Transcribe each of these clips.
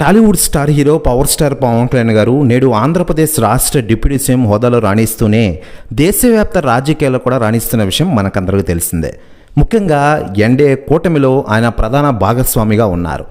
Tollywood star hero power star Pawan Kalyan garu నేడు ఆంధ్రప్రదేశ్ రాష్ట్ర deputy CM హోదాలో రాణిస్తూనే దేశవ్యాప్త రాజకీయాల్లో కూడా రాణిస్తున్న విషయం మనకందరికీ తెలిసిందే. ముఖ్యంగా ఎన్డీఏ కూటమిలో ఆయన ప్రధాన భాగస్వామిగా ఉన్నారు.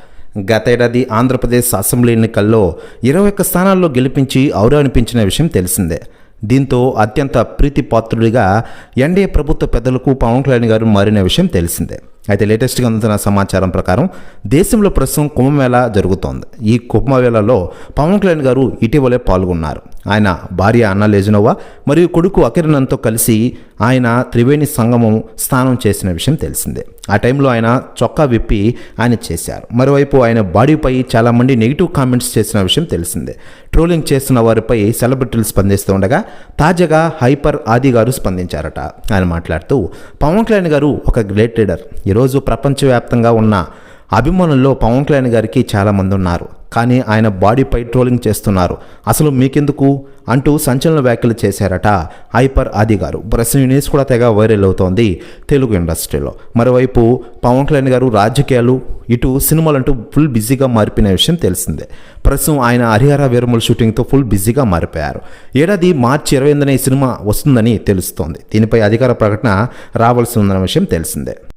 గతేడాది ఆంధ్రప్రదేశ్ అసెంబ్లీ ఎన్నికల్లో ఇరవై ఒక్క స్థానాల్లో గెలిపించి ఔరానిపించిన విషయం తెలిసిందే. దీంతో అత్యంత ప్రీతిపాత్రుడిగా ఎన్డీఏ ప్రభుత్వ పెద్దలకు పవన్ కళ్యాణ్ గారు మారిన విషయం తెలిసిందే. అయితే లేటెస్ట్గా అందుతున్న సమాచారం ప్రకారం దేశంలో ప్రస్తుతం కుంభమేళ జరుగుతోంది. ఈ కుంభమేళలో పవన్ కళ్యాణ్ గారు ఇటీవలే పాల్గొన్నారు. ఆయన భార్య అన్న మరియు కొడుకు అకిరణంతో కలిసి ఆయన త్రివేణి సంగమం స్నానం చేసిన విషయం తెలిసిందే. ఆ టైంలో ఆయన చొక్కా విప్పి ఆయన చేశారు. మరోవైపు ఆయన బాడీపై చాలామంది నెగిటివ్ కామెంట్స్ చేసిన విషయం తెలిసిందే. ట్రోలింగ్ చేస్తున్న వారిపై సెలబ్రిటీలు స్పందిస్తూ ఉండగా తాజాగా హైపర్ ఆది గారు స్పందించారట. ఆయన మాట్లాడుతూ పవన్ కళ్యాణ్ గారు ఒక గ్రేట్ లీడర్. ఈరోజు ప్రపంచవ్యాప్తంగా ఉన్న అభిమానుల్లో పవన్ కళ్యాణ్ గారికి చాలామంది ఉన్నారు. కానీ ఆయన బాడీపై ట్రోలింగ్ చేస్తున్నారు. అసలు మీకెందుకు? అంటూ సంచలన వ్యాఖ్యలు చేశారట హైపర్ ఆది గారు. ప్రెస్ న్యూస్ కూడా తెగ వైరల్ అవుతోంది తెలుగు ఇండస్ట్రీలో. మరోవైపు పవన్ కళ్యాణ్ గారు రాజకీయాలు ఇటు సినిమాలు అంటూ ఫుల్ బిజీగా మారిపోయిన విషయం తెలిసిందే. ప్రస్తుతం ఆయన హరిహర వీరముల షూటింగ్తో ఫుల్ బిజీగా మారిపోయారు. ఏడాది మార్చి ఇరవై ఎనిమిదిన ఈ సినిమా వస్తుందని తెలుస్తోంది. దీనిపై అధికార ప్రకటన రావాల్సి ఉందన్న విషయం తెలిసిందే.